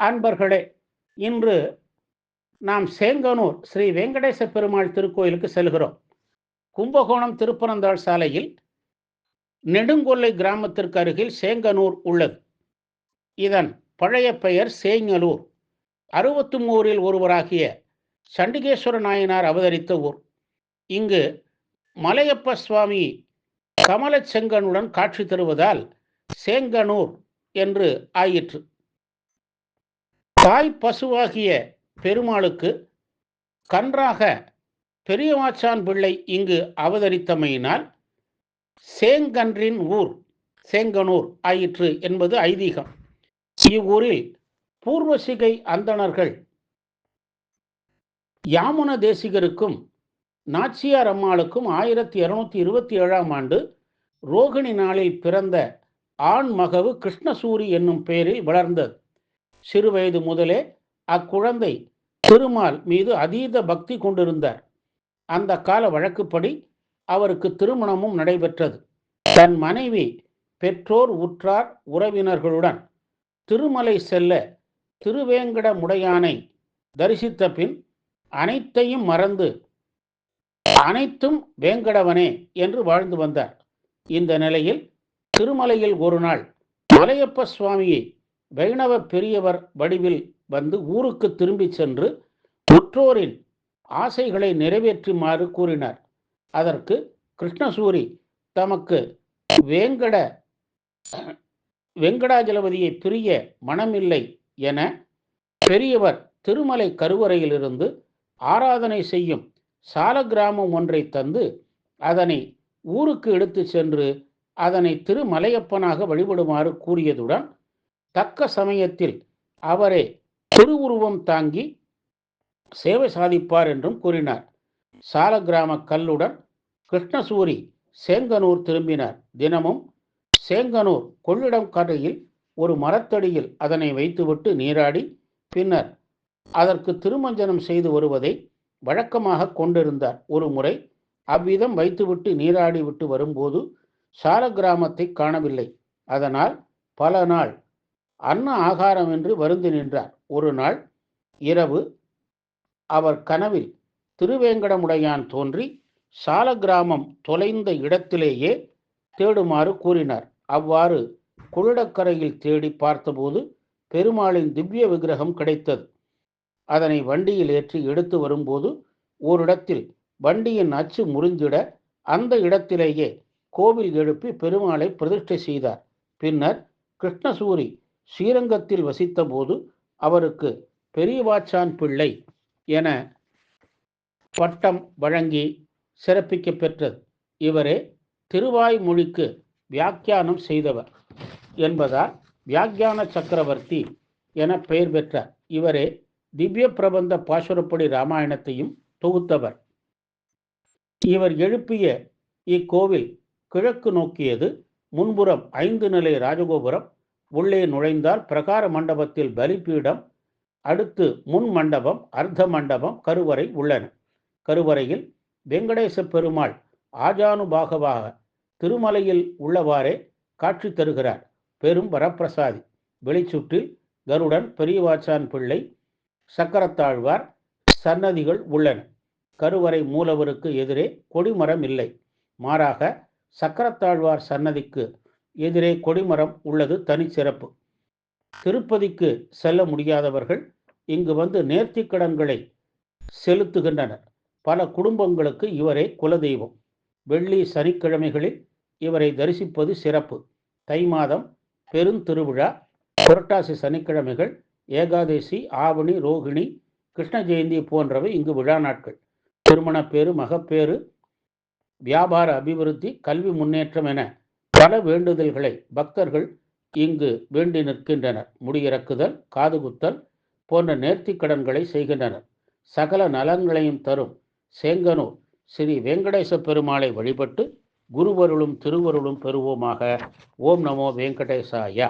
அன்பர்களே இன்று நாம் சேங்கனூர் ஸ்ரீ வெங்கடேச பெருமாள் திருக்கோயிலுக்கு செல்கிறோம். கும்பகோணம் திருப்பனந்தாள் சாலையில் நெடுங்கொல்லை கிராமத்திற்கு அருகில் சேங்கனூர் உள்ளது. இதன் பழைய பெயர் சேங்கலூர். அறுபத்து மூரில் ஒருவராகிய சண்டிகேஸ்வர நாயனார் அவதரித்த ஊர். இங்கு மலையப்ப சுவாமி கமலச் செங்கனுடன் காட்சி தருவதால் சேங்கனூர் என்று ஆயிற்று. தாய் பசுவாகிய பெருமாளுக்கு கன்றாக பெரியவாச்சான் பிள்ளை இங்கு அவதரித்தமையினால் சேங்கன்றின் ஊர் சேங்கனூர் ஆயிற்று என்பது ஐதீகம். இவ்வூரில் பூர்வசிகை அந்தணர்கள் யாமுன தேசிகருக்கும் நாச்சியார் அம்மாளுக்கும் ஆயிரத்தி இருநூத்தி இருபத்தி ஏழாம் ஆண்டு ரோகிணி நாளில் பிறந்த ஆண் மகவு கிருஷ்ணசூரி என்னும் பெயரில் வளர்ந்தது. சிறுவயது முதலே அக்குழந்தை திருமால் மீது அதீத பக்தி கொண்டிருந்தார். அந்த கால வழக்குப்படி அவருக்கு திருமணமும் நடைபெற்றது. தன் மனைவி பெற்றோர் உற்றார் உறவினர்களுடன் திருமலை செல்ல திருவேங்கட முடையானை தரிசித்த பின் அனைத்தையும் மறந்து அனைத்தும் வேங்கடவனே என்று வாழ்ந்து வந்தார். இந்த நிலையில் திருமலையில் ஒரு நாள் மலையப்ப சுவாமியை வைணவ பெரியவர் வடிவில் வந்து ஊருக்கு திரும்பி சென்று உற்றோரின் ஆசைகளை நிறைவேற்றுமாறு கூறினார். அதற்கு கிருஷ்ணசூரி தமக்கு வேங்கட வெங்கடாஜலபதியை பிரிய மனமில்லை என பெரியவர் திருமலை கருவறையிலிருந்து ஆராதனை செய்யும் சாலக்கிராமம் ஒன்றை தந்து அதனை ஊருக்கு எடுத்து சென்று அதனை திருமலையப்பனாக வழிபடுமாறு கூறியதுடன் தக்க சமயத்தில் அவரே திருவுருவம் தாங்கி சேவை சாதிப்பார் என்றும் கூறினார். சாலக்கிராம கல்லுடன் கிருஷ்ணசூரி சேங்கனூர் திரும்பினார். தினமும் சேங்கனூர் கொள்ளிடம் கரையில் ஒரு மரத்தடியில் அதனை வைத்துவிட்டு நீராடி பின்னர் அதற்கு திருமஞ்சனம் செய்து வருவதை வழக்கமாக கொண்டிருந்தார். ஒரு முறை அவ்விதம் வைத்துவிட்டு நீராடி விட்டு வரும்போது சால கிராமத்தை காணவில்லை. அதனால் பல நாள் அன்ன ஆகாரம் என்று வருந்து நின்றார். ஒரு நாள் இரவு அவர் கனவில் திருவேங்கடமுடையான் தோன்றி சால கிராமம் தொலைந்த இடத்திலேயே தேடுமாறு கூறினார். அவ்வாறு குளிடக்கரையில் தேடி பார்த்தபோது பெருமாளின் திவ்ய விக்கிரகம் கிடைத்தது. அதனை வண்டியில் ஏற்றி எடுத்து வரும்போது ஓரிடத்தில் வண்டியின் அச்சு முறிந்திட அந்த இடத்திலேயே கோவில் எழுப்பி பெருமாளை பிரதிஷ்டை செய்தார். பின்னர் கிருஷ்ணசூரி ஸ்ரீரங்கத்தில் வசித்தபோது அவருக்கு பெரியவாச்சான் பிள்ளை என பட்டம் வழங்கி சிறப்பிக்க பெற்றது. இவரே திருவாய்மொழிக்கு வியாக்கியானம் செய்தவர் என்பதால் வியாக்கியான சக்கரவர்த்தி என பெயர் பெற்றார். இவரே திவ்ய பிரபந்த பாசுரப்படி ராமாயணத்தையும் தொகுத்தவர். இவர் எழுப்பிய இக்கோவில் கிழக்கு நோக்கியது முன்புறம் ஐந்து நிலை ராஜகோபுரம் உள்ளே நுழைந்தால் பிரகார மண்டபத்தில் பலிபீடம் அடுத்து முன் மண்டபம் அர்த்த மண்டபம் கருவறை உள்ளன. கருவறையில் வெங்கடேச பெருமாள் ஆஜானுபாகவாக திருமலையில் உள்ளவாறே காட்சி தருகிறார். பெரும் வரப்பிரசாதி. வெளிச்சுற்றில் கருடன் பெரியவாச்சான் பிள்ளை சக்கரத்தாழ்வார் சன்னதிகள் உள்ளன. கருவறை மூலவருக்கு எதிரே கொடிமரம் இல்லை. மாறாக சக்கரத்தாழ்வார் சன்னதிக்கு எதிரே கொடிமரம் உள்ளது தனிச்சிறப்பு திருப்பதிக்கு செல்ல முடியாதவர்கள் இங்கு வந்து நேர்த்திக்கடன்களை செலுத்துகின்றனர். பல குடும்பங்களுக்கு இவரே குலதெய்வம். வெள்ளி சனிக்கிழமைகளில் இவரை தரிசிப்பது சிறப்பு. தை மாதம் பெருந்திருவிழா புரட்டாசி சனிக்கிழமைகள். ஏகாதசி ஆவணி ரோகிணி கிருஷ்ண ஜெயந்தி போன்றவை இங்கு விழா நாட்கள். திருமணப்பேறு மகப்பேறு வியாபார அபிவிருத்தி கல்வி முன்னேற்றம் என பல வேண்டுதல்களை பக்தர்கள் இங்கு வேண்டி நிற்கின்றனர். முடியிறக்குதல் காதுகுத்தல் போன்ற நேர்த்திக் கடன்களை செய்கின்றனர். சகல நலன்களையும் தரும் சேங்கனூர் ஸ்ரீ வெங்கடேச பெருமாளை வழிபட்டு குருவருளும் திருவருளும் பெறுவோமாக. ஓம் நமோ வெங்கடேசாயா.